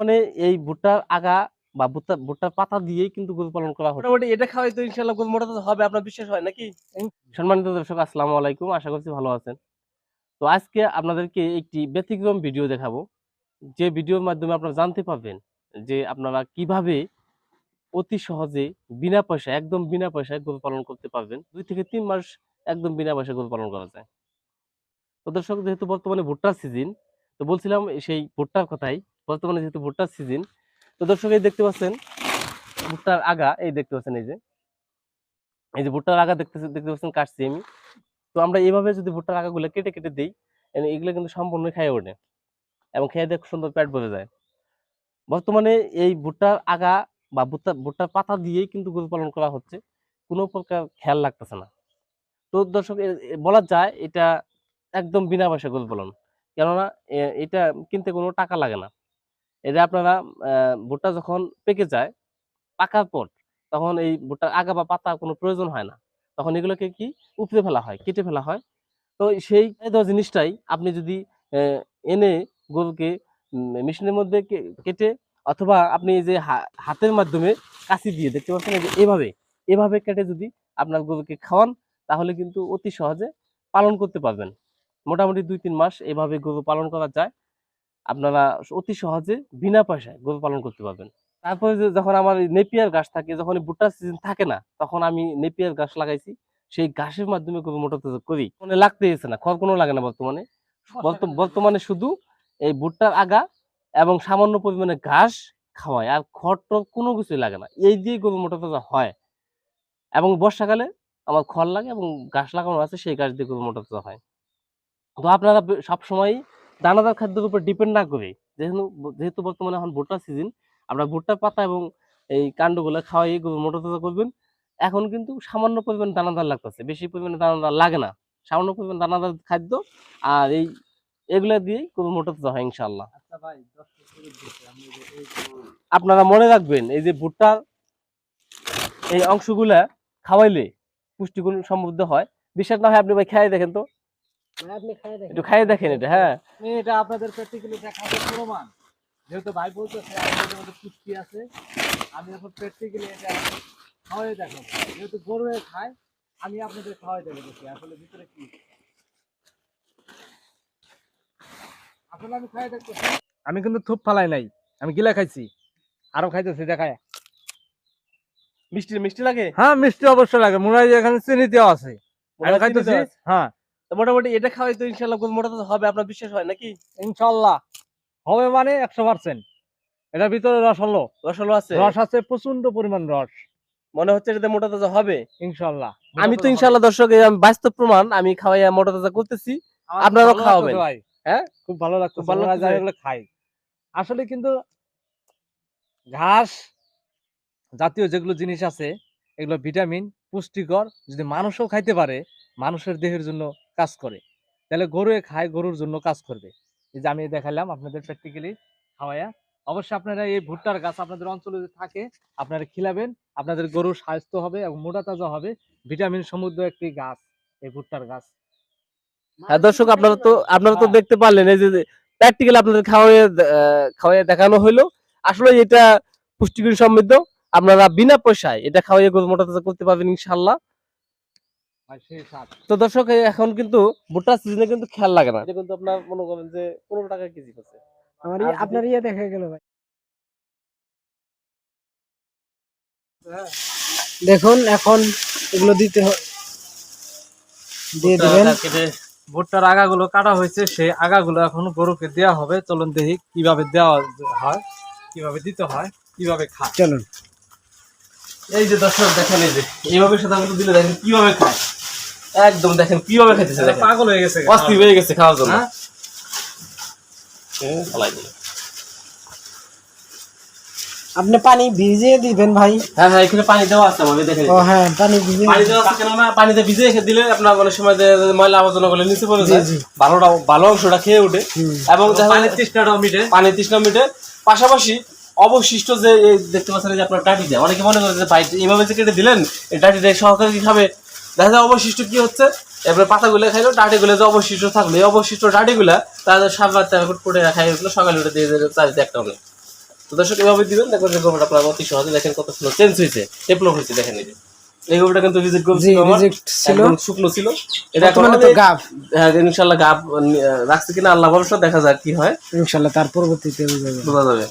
মানে এই ভুট্টার আগা বা ভুট্টা ভুট্টার পাতা দিয়েই কিন্তু গরু পালন করা হচ্ছে। মোটামুটি এটা খাওয়াই তো ইনশাল্লাহ গরু মোটা তাজা হবে আপনার বিশ্বাস হয় নাকি? সম্মানিত দর্শক আসসালামু আলাইকুম আশা করছি ভালো আছেন। তো আজকে আপনাদেরকে একটি ব্যতিক্রম ভিডিও দেখাবো। যে ভিডিওর মাধ্যমে আপনারা জানতে পারবেন যে আপনারা কীভাবে অতি সহজে বিনা পয়সায় একদম বিনা পয়সায় গরু পালন করতে পারবেন। দুই থেকে তিন মাস একদম বিনা পয়সায় গরু পালন করা যায়। তো দর্শক যেহেতু বর্তমানে ভুট্টার সিজন তো বলছিলাম সেই ভুট্টার কথাই বর্তমানে যেহেতু ভুট্টার সিজন তো দর্শক এই দেখতে পাচ্ছেন, ভুট্টার আগা, এই দেখতে পাচ্ছেন এই যে এই যে ভুট্টার আগা দেখতে দেখতে পাচ্ছেন কাটছি আমি। তো আমরা এইভাবে যদি ভুট্টার আগাগুলো কেটে কেটে দিই এগুলো কিন্তু সম্পূর্ণ খেয়ে ওঠে এবং খেয়ে দেখে সুন্দর পেট ভরে যায়। বর্তমানে এই ভুট্টার আগা বা ভুট্টা, ভুট্টার পাতা দিয়েই কিন্তু গরু পালন করা হচ্ছে, কোনো প্রকার খেয়াল লাগতেছে না। তো দর্শক বলা যায় এটা একদম বিনা পয়সা গরু পালন, কেননা এটা কিনতে কোনো টাকা লাগে না। এটা আপনারা ভুট্টা যখন পেকে যায়, পাকার পর তখন এই ভুট্টার আগা বা পাতা কোনো প্রয়োজন হয় না। তখন এগুলোকে কি? উপড়ে ফেলা হয়, কেটে ফেলা হয়। তো সেই জিনিসটাই আপনি যদি এনে গরুকে মেশিনের মধ্যে কেটে অথবা আপনি যে হাতের মাধ্যমে কাশি দিয়ে, দেখতে পাচ্ছেন যে এভাবে এভাবে কেটে যদি আপনার গরুকে খাওয়ান, তাহলে কিন্তু অতি সহজে পালন করতে পারবেন। মোটামুটি দুই, তিন মাস এভাবে গরু পালন করা যায়। আপনারা অতি সহজে বিনা পয়সায় গরু পালন করতে পারবেন। তারপরে যখন আমার নেপিয়ার গাছ থাকে, যখন ভুট্টার সিজন থাকে না, তখন আমি নেপিয়ার গাছ লাগাইছি। সেই ঘাসের মাধ্যমে গরু মোটা তাজা করি। মানে লাগতে এসে না, খড় কোনো লাগে না বর্তমানে। বর্তমানে শুধু এই ভুট্টার আগা এবং সামান্য পরিমাণে ঘাস খাওয়ায় আর খড় টড় কোনো কিছুই লাগে না। এই দিয়ে গরু মোটা তাজা হয়। এবং বর্ষাকালে আমার খড় লাগে এবং ঘাস লাগানো আছে, সেই ঘাস দিয়ে গরু মোটা তাজা হয়। তো আপনারা বে- সবসময় দানাদার খাদ্যের উপর ডিপেন্ড না করে। যেহেতু যেহেতু বর্তমানে এখন ভুট্টার সিজন আপনার ভুট্টার পাতা এবং এই কাণ্ডগুলো খাওয়াই মোটা তাজা করবেন। এখন কিন্তু সামান্য পরিমাণ দানাদার লাগতেছে। বেশি পরিমাণে দানাদার লাগে না। সামান্য পরিমাণ দানাদার খাদ্য আর এই এগুলা দিয়েই গরু মোটা তাজা হয় ইনশাল্লাহ আচ্ছা আপনারা মনে রাখবেন এই যে ভুট্টার এই অংশগুলা খাওয়াইলে পুষ্টিগুণ সমৃদ্ধ হয়। বিশ্বাস না হয় আপনি ভাই খাই দেখেন তো ভাই, আপনি খাই দেখেন। একটু খাই দেখেন এটা হ্যাঁ। আমি এটা আপনাদের প্র্যাকটিক্যালি দেখাবো প্রমাণ। যেহেতু ভাই বলতেছে আমাদের মধ্যে পুষ্টি আছে। আমি এখন প্র্যাকটিক্যালি এটা খাওয়াই দেখাবো। যেহেতু গরু খায় আমি আপনাদের খাওয়াই দেবো দেখি আসলে ভিতরে কি। আসলে আমি খাই দেখতেছি আমি কিন্তু থুপ ফালাই নাই আমি গিলা খাইছি। আরও খাইতেছি দেখায়। মিষ্টি মিষ্টি লাগে? হ্যাঁ মিষ্টি অবশ্যই লাগে। মনে হয় এখানে চিনি দেওয়া আছে। মনে হয় খাইতেছি? হ্যাঁ। মোটামুটি এটা খাওয়াই তো ইনশাল্লাহ গরু মোটা হবে আপনার বিশ্বাস হয় নাকি? ইনশাল্লাহ। হবে মানে একশো পার্সেন্ট। এটার ভিতরে রস হলো। রসলো আছে? রস আছে প্রচণ্ড পরিমাণ রস। মনে হচ্ছে এটাতে মোটা তাজা হবে? ইনশাল্লাহ। আমি তো ইনশাল্লাহ দর্শক এই বাস্তব প্রমাণ আমি খাওয়াইয়া মোটা তাজা করতেছি। আপনারাও খাওয়াবেন। হ্যাঁ? খুব ভালো লাগতো ভালো লাগতেছে? খাই। আসলে কিন্তু ঘাস জাতীয় যেগুলো জিনিস আছে এগুলো ভিটামিন পুষ্টিকর যদি মানুষও খাইতে পারে মানুষের দেহের জন্য কাজ করে। তাহলে গরু খায় গরুর জন্য কাজ করবে। এই যে আমি দেখালাম আপনাদের প্র্যাকটিক্যালি খাওয়াইয়া। অবশ্যই আপনারা এই ভুট্টার গাছ আপনাদের অঞ্চলে যদি থাকে আপনারা খিলাবেন। আপনাদের গরুর স্বাস্থ্য হবে এবং মোটা তাজা হবে। ভিটামিন সমৃদ্ধ একটি গাছ এই ভুট্টার গাছ। হ্যাঁ দর্শক আপনারা তো আপনারা তো হ্যাঁ। দেখতে পারলেন এই যে প্র্যাকটিক্যাল আপনাদের খাওয়াইয়া খাওয়াইয়া দেখানো হলো আসলে এটা পুষ্টিগুণ সমৃদ্ধ। আপনারা বিনা পয়সায় এটা খাওয়াইয়া গরু মোটা তাজা করতে পারবেন ইনশাল্লাহ তো দর্শক এখন কিন্তু ভুট্টার সিজনে কিন্তু খেয়াল লাগে না। এটা কিন্তু আপনার মনে করেন যে পনেরো টাকা কেজি করছে আমার আপনার ইয়ে দেখা গেল ভাই। দেখুন এখন এগুলো দিতে হয় দিয়ে দিবেন। ভুট্টার আগাগুলো কাটা হয়েছে সেই আগাগুলো এখন গরুকে দেওয়া হবে। চলুন দেখি কীভাবে দেওয়া হয় কীভাবে দিতে হয় কীভাবে খায়। চলুন। এই যে দর্শক দেখেন এই যে। এইভাবে সাধারণত দিলে দেখেন কীভাবে খায়। একদম দেখেন কীভাবে খাইতেছে দেখেন। পাগল হয়ে গেছে। অস্থির হয়ে গেছে খাওয়ার জন্য। হ্যাঁ? আপনি পানি ভিজিয়ে দিবেন ভাই। হ্যাঁ হ্যাঁ এখানে পানি দেওয়া আছে আমাদের দেখেন। ও হ্যাঁ পানি ভিজিয়ে পানি দেওয়া আছে কেননা পানিতে ভিজে রেখে দিলে আপনার অনেক সময় যে ময়লা আবর্জনা গুলো নিচে পড়ে যায়। ভালোটা ভালো অংশটা খেয়ে ওঠে এবং পানির তৃষ্ণাটাও মিটে। পানি তৃষ্ণা মিটে। পাশাপাশি অবশিষ্ট যে দেখতে পাচ্ছেন যে আপনার ডাটি দেয় অনেকে মনে করে যে ভাই এইভাবে যে কেটে দিলেন এই ডাটিটা সহকারে কি খাবে? দেখা যায় অবশিষ্ট কি হচ্ছে? এবারে পাতাগুলো খাইলো ডাটিগুলো যে অবশিষ্ট থাকল এই অবশিষ্ট ডাটিগুলা তাদের সাত রাত করে রাখা এগুলো সকালে উঠে দিয়ে দেবে চারিতে একটা হলে তো দর্শক এভাবে দিবেন দেখবেন যে গোবরটা আপনার অতি সহজে দেখেন কত সুন্দর চেঞ্জ হয়েছে ডেভেলপ হয়েছে দেখেন এই এই গোবরটা কিন্তু ভিজিট জি রিজেক্ট ছিল। একদম শুকনো ছিল। এটা এখন বর্তমানে তো গাব। হ্যাঁ ইনশাল্লাহ গাব রাখছে কিনা আল্লাহ ভরসা দেখা যাক কি হয়। ইনশাল্লাহ তার পরবর্তীতে বোঝা যাবে।